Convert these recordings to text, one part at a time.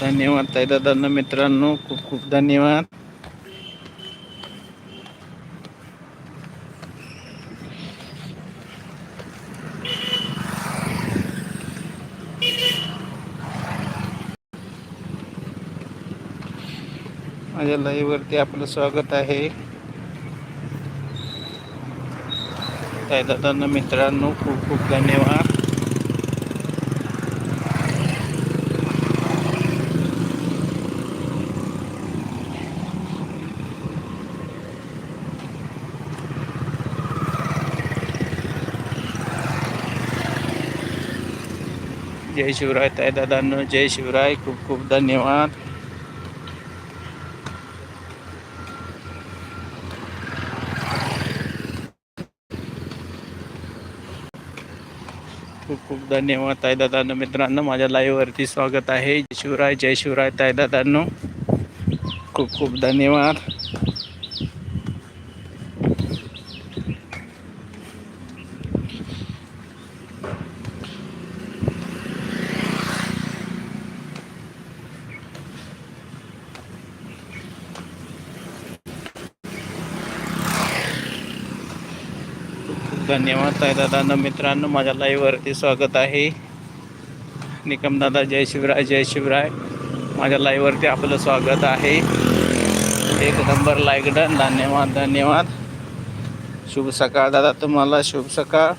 धन्यवाद ताई दादांना मित्रांनो खूप खूप धन्यवाद. माझ्या लाईव्हवरती आपलं स्वागत आहे. ताई दादांना मित्रांनो खूप खूप धन्यवाद. जय शिवराय ताई दादांनो जय शिवराय खूप खूप धन्यवाद. खूप खूप धन्यवाद ताई दादांनो. मित्रांनो माझ्या लाईव्हवरती स्वागत आहे. जय शिवराय जय शिवराय ताई दादांनो. खूप खूप धन्यवाद. धन्यवाद ताई दादांनो मित्रांनो माझ्या लाईववरती स्वागत आहे. निकम दादा जय शिवराय जय शिवराय. माझ्या लाईववरती आपलं स्वागत आहे. एक नंबर लाईक डन धन्यवाद धन्यवाद. शुभ सकाळ दादा तुम्हाला शुभ सकाळ.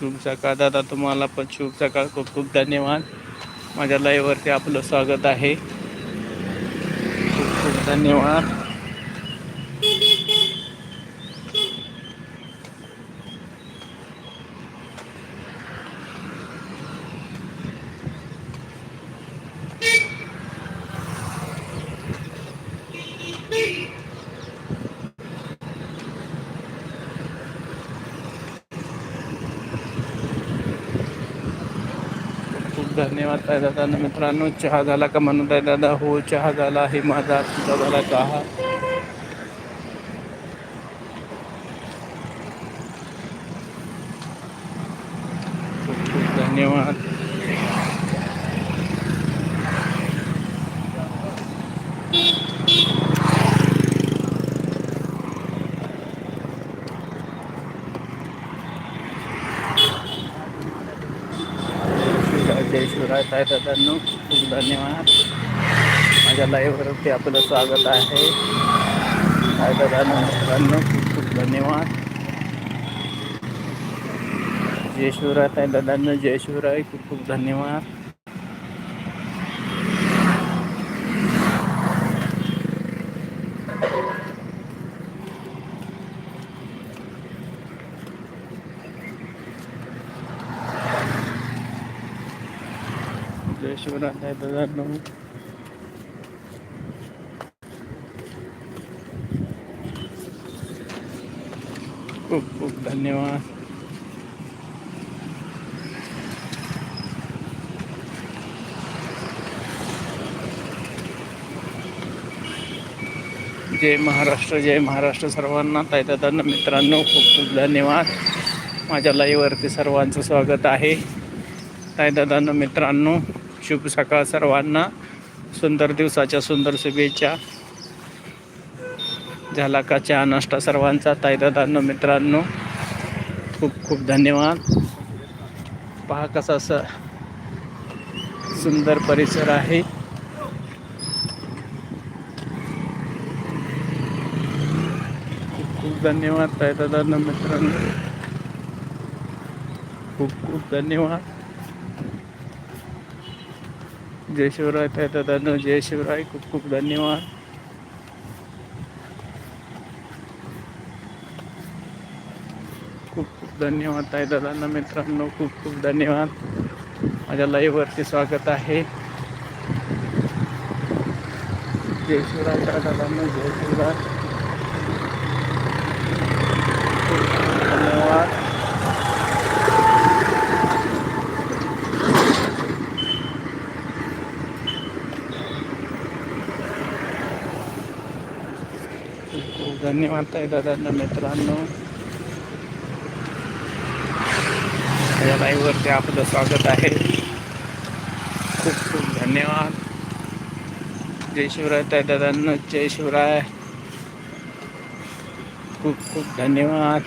शुभ सकाळ. दादा तुम्हाला पण शुभ सकाळ. खूप खूप धन्यवाद. माझ्या लाईव्हवरती आपलं स्वागत आहे. खूप खूप धन्यवाद. खूप धन्यवाद ताई दादा. मित्रांनो चहा झाला का म्हणून ताई दादा? हो चहा झाला आहे. माझा तुझा झाला चहा खूप खूप धन्यवाद शिवराय जय आहे दादांनो खूप धन्यवाद. माझ्या लाईव्हवरती आपलं स्वागत आहे. ताई दादांनो मित्रांनो खूप खूप धन्यवाद. जय शिवराय ताई दादांनो जय शिवराय खूप खूप धन्यवाद. जय शिवराय खूप खूप धन्यवाद. जय महाराष्ट्र जय महाराष्ट्र सर्वांना. ताईदादांना मित्रांनो खूप खूप धन्यवाद. माझ्या लाईववरती सर्वांचं स्वागत आहे. ताईदादांना मित्रांनो शुभ सकाळ सर्वांना. सुंदर दिवसाच्या सुंदर शुभेच्छा. झाला का चहा नाश्ता सर्वांचा ताईदादांनो मित्रांनो खूप खूप धन्यवाद. पहा कसा स सुंदर परिसर आहे. खूप खूप धन्यवाद ताईदादांनो मित्रांनो. खूप खूप धन्यवाद. जय शिवराय ताई दादांनो जय शिवराय खूप खूप धन्यवाद. खूप खूप धन्यवाद ताई दादांना मित्रांनो खूप खूप धन्यवाद. माझ्या लाईव्हवरती स्वागत आहे. जय शिवराय ताई दादांनो जय शिवराय खूप खूप धन्यवाद धन्यवाद ताई दादांना मित्रांनो. या लाईव्हवरती आपलं स्वागत आहे. खूप खूप धन्यवाद. जय शिवराय ताई दादांना जय शिवराय. खूप खूप धन्यवाद.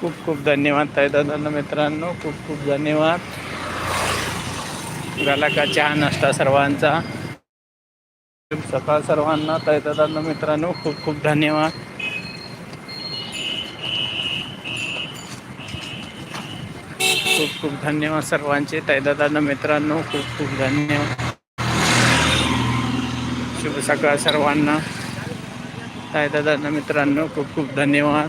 खूप खूप धन्यवाद ताई दादांना मित्रांनो. खूप खूप धन्यवाद. झाला का चहा नसता सर्वांचा? सकाळ सर्वांना तैदादांना मित्रांनो खूप खूप धन्यवाद. खूप खूप धन्यवाद सर्वांचे तैदादांना मित्रांनो खूप खूप धन्यवाद. शुभ सकाळ सर्वांना. ताईदादाना मित्रांनो खूप खूप धन्यवाद.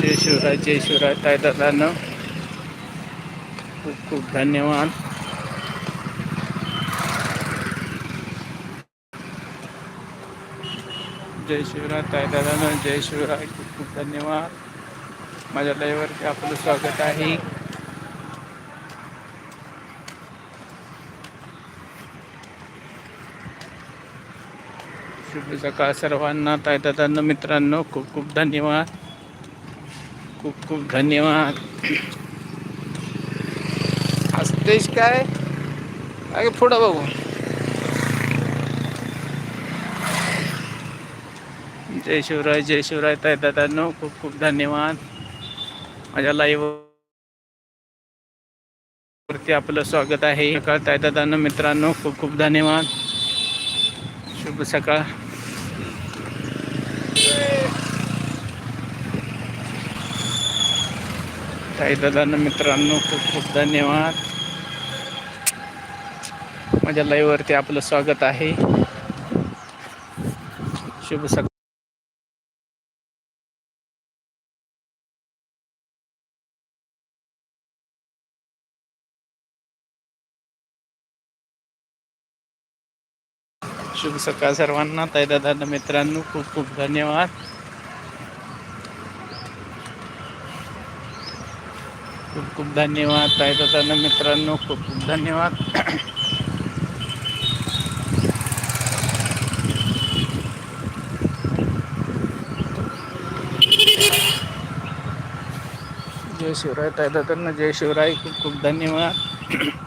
जय शिवराय जय शिवराय ताई खूप खूप धन्यवाद. जय शिवराय तायदादानं जय शिवराय. खूप खूप धन्यवाद. माझ्या लाईव्हवरती आपलं स्वागत आहे. शुभ सकाळ सर्वांना तायदादांना मित्रांनो खूप खूप धन्यवाद. खूप खूप धन्यवाद. असतेच काय? पुढं बघू. जय शिवराय जय शिवराय ताय दादांनो खूप खूप धन्यवाद. माझ्या लाईव्ह वरती आपलं स्वागत आहे. सकाळ ताई दादांनो मित्रांनो खूप खूप धन्यवाद. शुभ सकाळ. ताई मित्रांनो खूप खूप धन्यवाद. माझ्या लाईव्हवरती आपलं स्वागत आहे. शुभ सकाळ. शुभ सकाळ सर्वांना. ताई दादा मित्रांनो खूप खूप धन्यवाद. खूप खूप धन्यवाद. ताई दादा मित्रांनो खूप खूप धन्यवाद. जय शिवराय ताई दादांना जय शिवराय. खूप खूप धन्यवाद.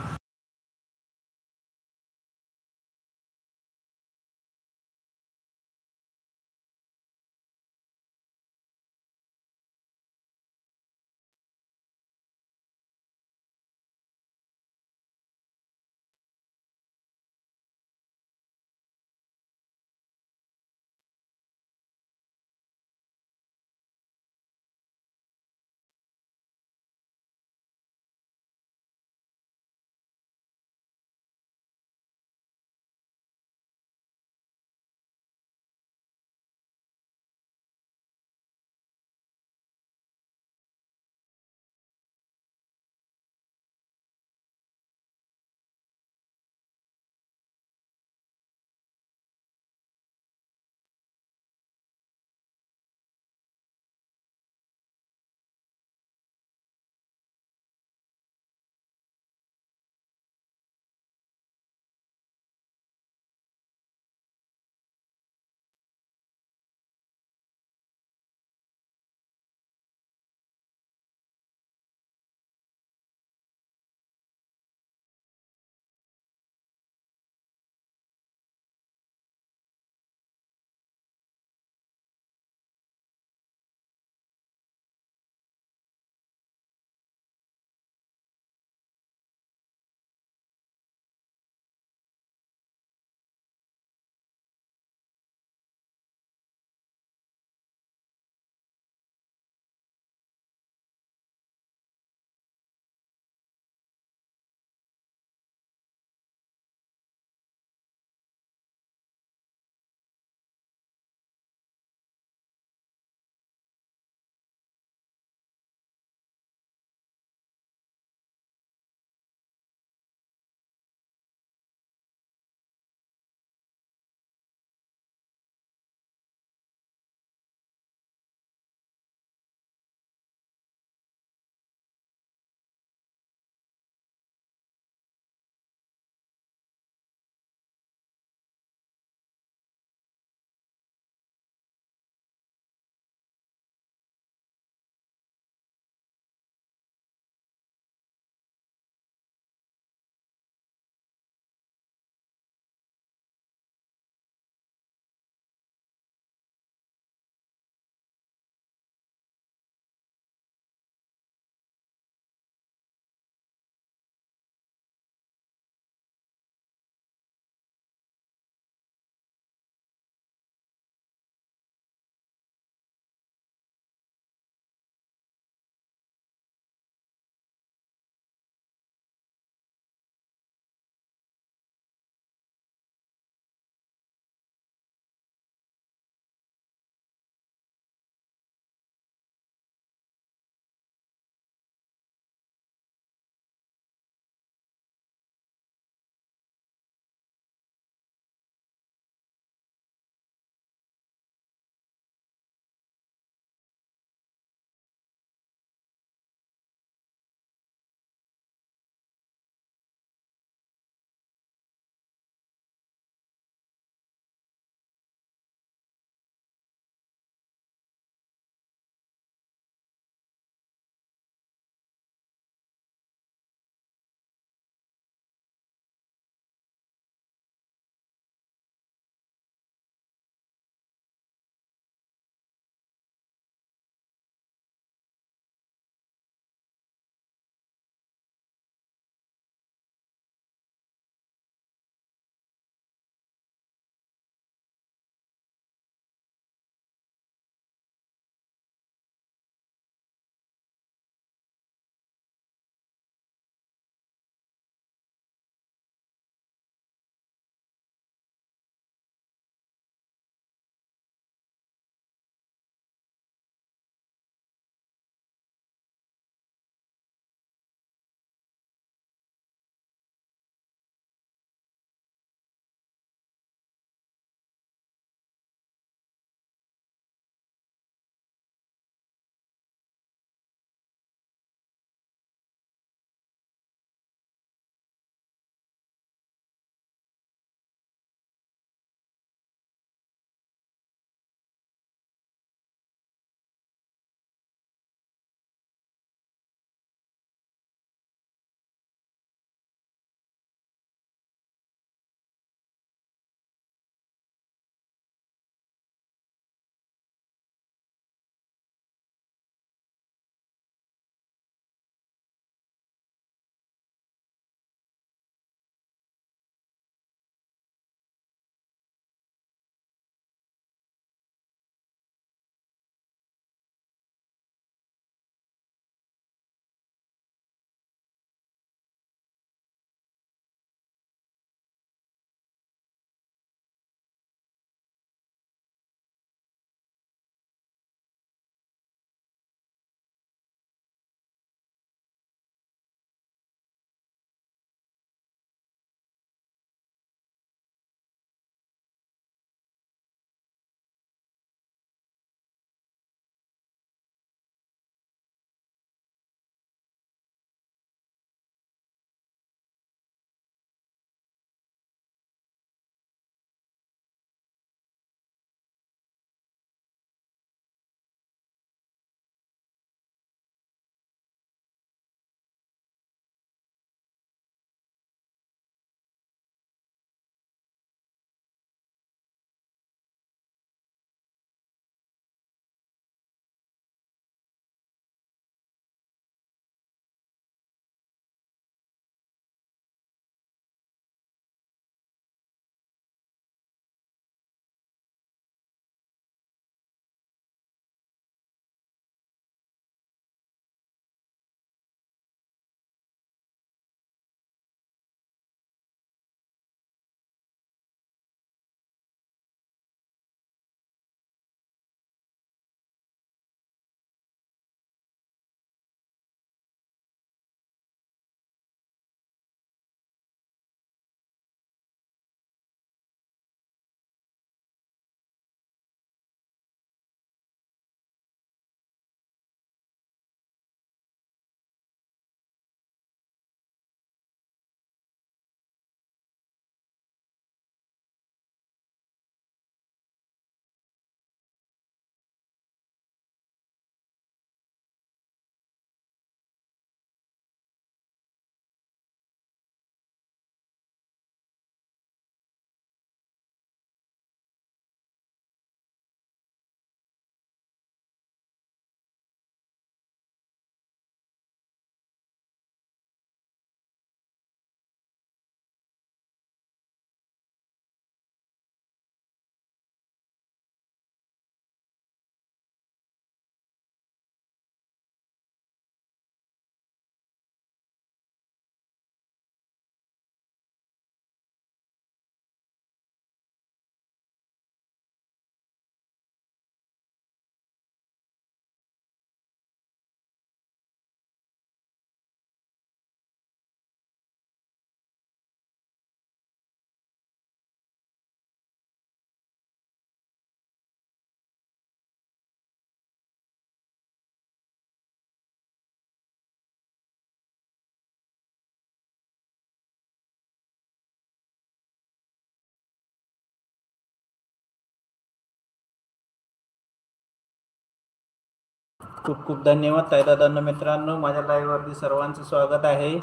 खूप खूप धन्यवाद ताईदादांनो मित्रांनो. माझ्या लाईव्हवरती सर्वांचं स्वागत आहे.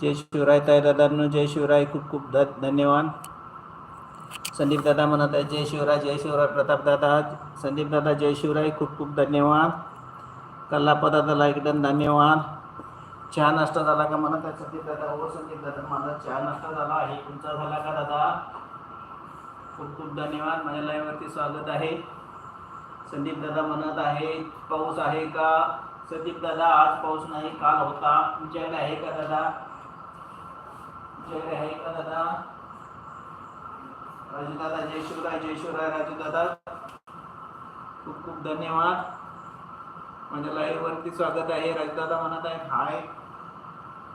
जय शिवराय ताईदादांनो जय शिवराय. खूप खूप धन्यवाद. संदीप दादा म्हणत आहे जय शिवराय जय शिवराय. प्रताप दादा संदीप दादा जय शिवराय. खूप खूप धन्यवाद. कल्लापा दादाला लाईक धन्यवाद. चहा नाश्ता झाला का म्हणत आहे संदीप दादा? हो संदीप दादा माझा चहा नाश्ता झाला आहे. तुमचा झाला का दादा? खूप खूप धन्यवाद. माझ्या लाईव्हवरती स्वागत आहे. संदीप दादा म्हणत आहे पाऊस आहे का? संदीप दादा आज पाऊस नाही काल होता. तुमच्याकडे आहे का दादा? तुमच्याकडे आहे का दादा? राजू दादा जय शिवराय जय शिवराय राजू दादा. खूप खूप धन्यवाद. माझ्या लाईव्ह वरती स्वागत आहे. राजू दादा म्हणत आहे हाय.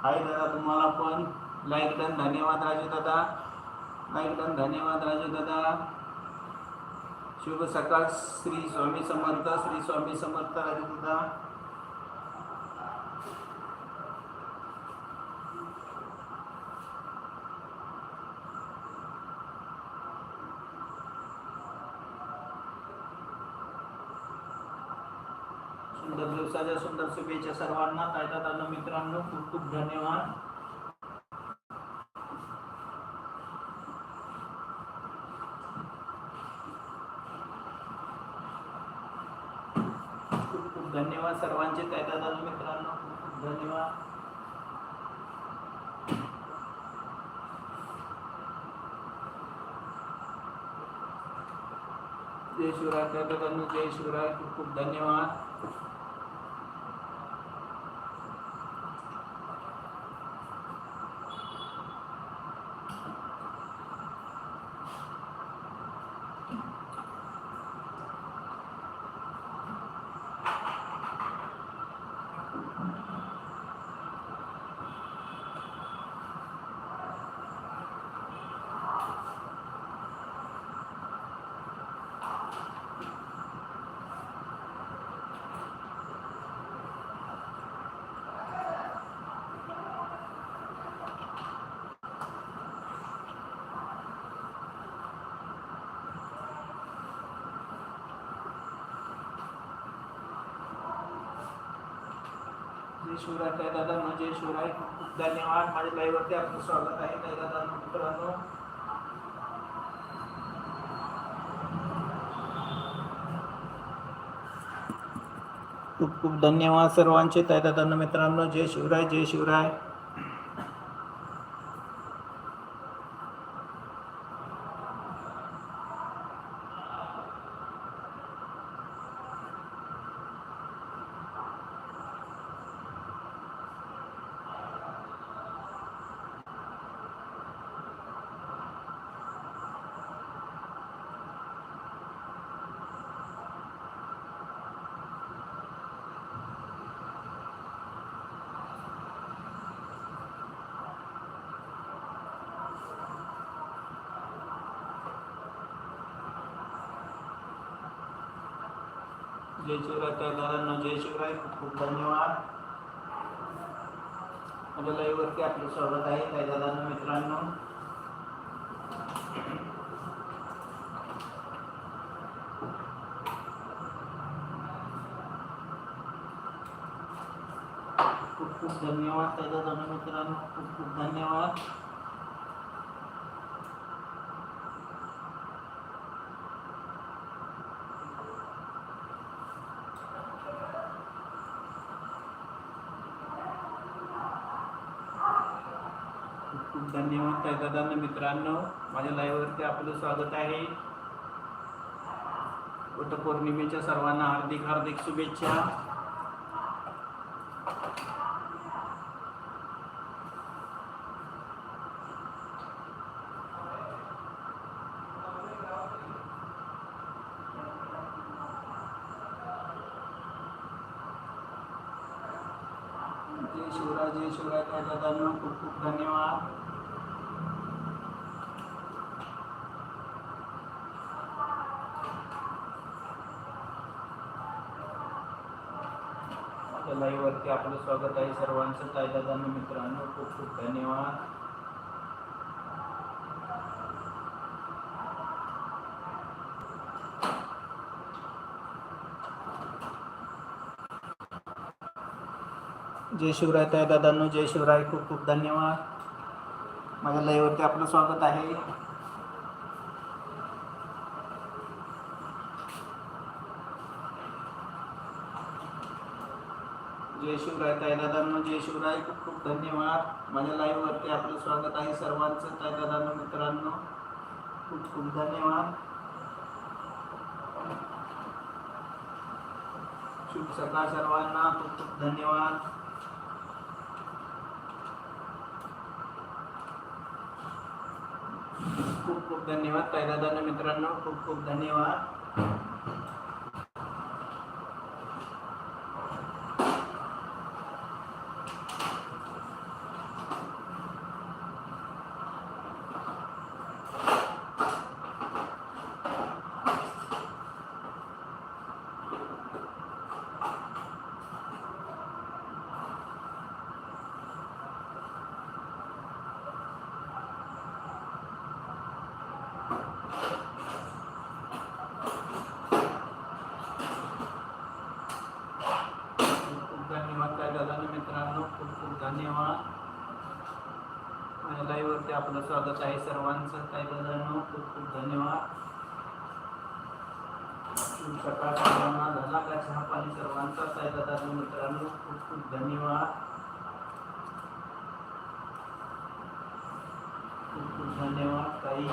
हाय दादा तुम्हाला पण. लाईक डन धन्यवाद राजू दादा. लाईक डन धन्यवाद राजू दादा. शुभ सकाळ श्री स्वामी समर्थ श्री स्वामी समर्थ राजू सुंदर दिवसाच्या सुंदर शुभेच्छा सर्वांना. तायदादांना मित्रांनो खूप खूप धन्यवाद खूप खूप धन्यवाद सर्वांचे तायदादांना मित्रांनो खूप धन्यवाद. जय शिवराय जय शिवराय खूप खूप धन्यवाद जय शिवराय दादा जय शिवराय खूप धन्यवाद माझ्या लाईव्हवरती आपलं स्वागत आहे तायदादांनो मित्रांनो खूप खूप धन्यवाद सर्वांचे। तायदादांनो मित्रांनो जय शिवराय जय शिवराय जय दादांना जय शिवराय खूप खूप धन्यवाद. माझ्या लाईव्हवरती आपलं स्वागत आहे तायदादांनो मित्रांनो. खूप खूप धन्यवाद तायदादांनो मित्रांनो खूप खूप धन्यवाद खूप खूप धन्यवाद ताईदादांना मित्रांनो माझ्या लाईव्हवरती आपलं स्वागत आहे. वटपौर्णिमेच्या सर्वांना हार्दिक हार्दिक शुभेच्छा. जय शिवराय जय शिवराय. ताईदादांना खूप खूप धन्यवाद. चॅनलवरती आपलं स्वागत आहे सर्वांचं. कायदाधान्य मित्रांनो खूप खूप धन्यवाद. जय शिवराय ताई दादांनो जय शिवराय खूप खूप धन्यवाद. माझ्या लाईव्हवरती आपलं स्वागत आहे. जय शिवराय ताई दादांनो जय शिवराय खूप खूप धन्यवाद. माझ्या लाईव्हवरती आपलं स्वागत आहे सर्वांचं. ताई दादांनो मित्रांनो, खूप खूप धन्यवाद. शुभ सकाळ सर्वांना. खूप खूप धन्यवाद. खूप खूप धन्यवाद ताई दादांनो मित्रांनो. खूप खूप धन्यवाद. आपलं स्वागत आहे सर्वांचं. ताई दादांनो खूप खूप धन्यवाद. शुभ सर्वांना झाला का चहा पाणी सर्वांचा? ताई दादांनो मित्रांनो? खूप खूप धन्यवाद. खूप खूप धन्यवाद ताई.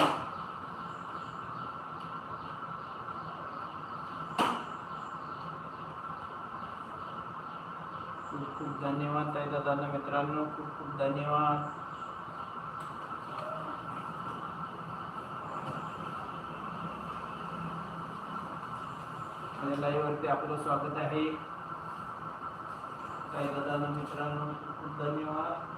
खूप खूप धन्यवाद ताई दादांना. मित्रांनो खूप खूप धन्यवाद. माझ्या लाईव्हवरती आपलं स्वागत आहे. ताई दादा मित्रांनो खूप धन्यवाद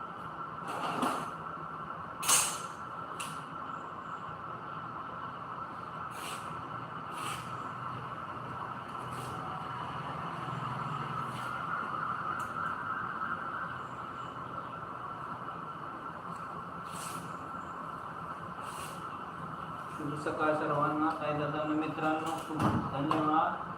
सकाळ सर्वांना. ताई दादा मित्रांनो खूप धन्यवाद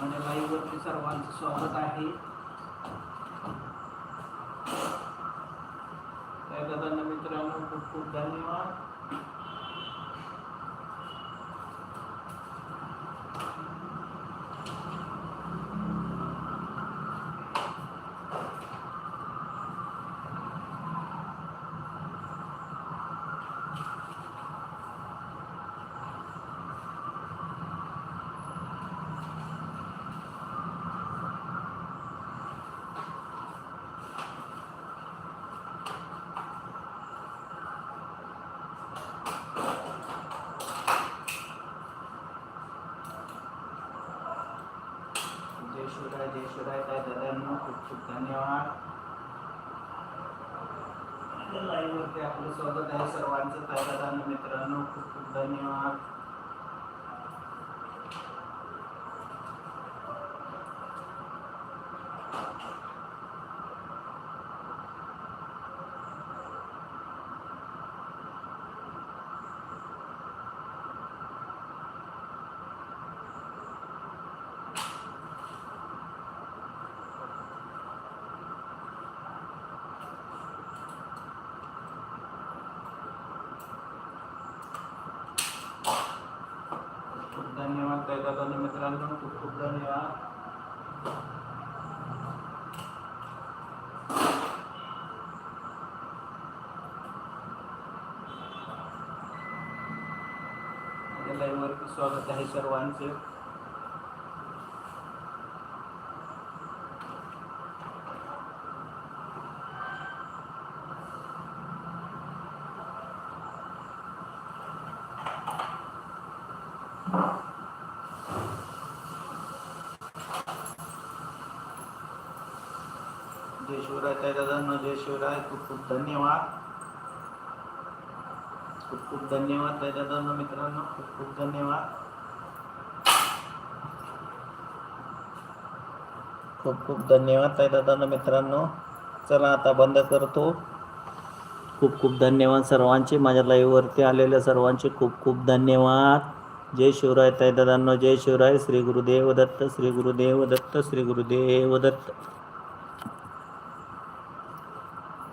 माझ्या लाईव्ह वरती सर्वांचं स्वागत आहे. ताई दादांना मित्रांनो खूप खूप धन्यवाद जय शिवराय जय शिवराय ताई दादांनो खूप खूप धन्यवाद लाईव्ह वरती आपलं स्वागत आहे सर्वांचं. ताई मित्रांनो खूप खूप धन्यवाद खूप धन्यवाद ताई दादांनो मित्रांनो खूप खूप धन्यवाद. माझ्या लाईव्ह वरती स्वागत आहे सर्वांचे. जय शिवराय ताई दादांनो जय शिवराय खूप खूप धन्यवाद. खूप खूप धन्यवाद त्या दादांनो मित्रांनो खूप खूप धन्यवाद. खूप खूप धन्यवाद ताई दादांना मित्रांनो चला आता बंद करतो. खूप खूप धन्यवाद सर्वांचे. माझ्या लाईव्हवरती आलेल्या सर्वांचे खूप खूप धन्यवाद. जय शिवराय ताई दादांनो जय शिवराय. श्री गुरुदेव दत्त श्री गुरुदेव दत्त श्री गुरुदेव दत्त.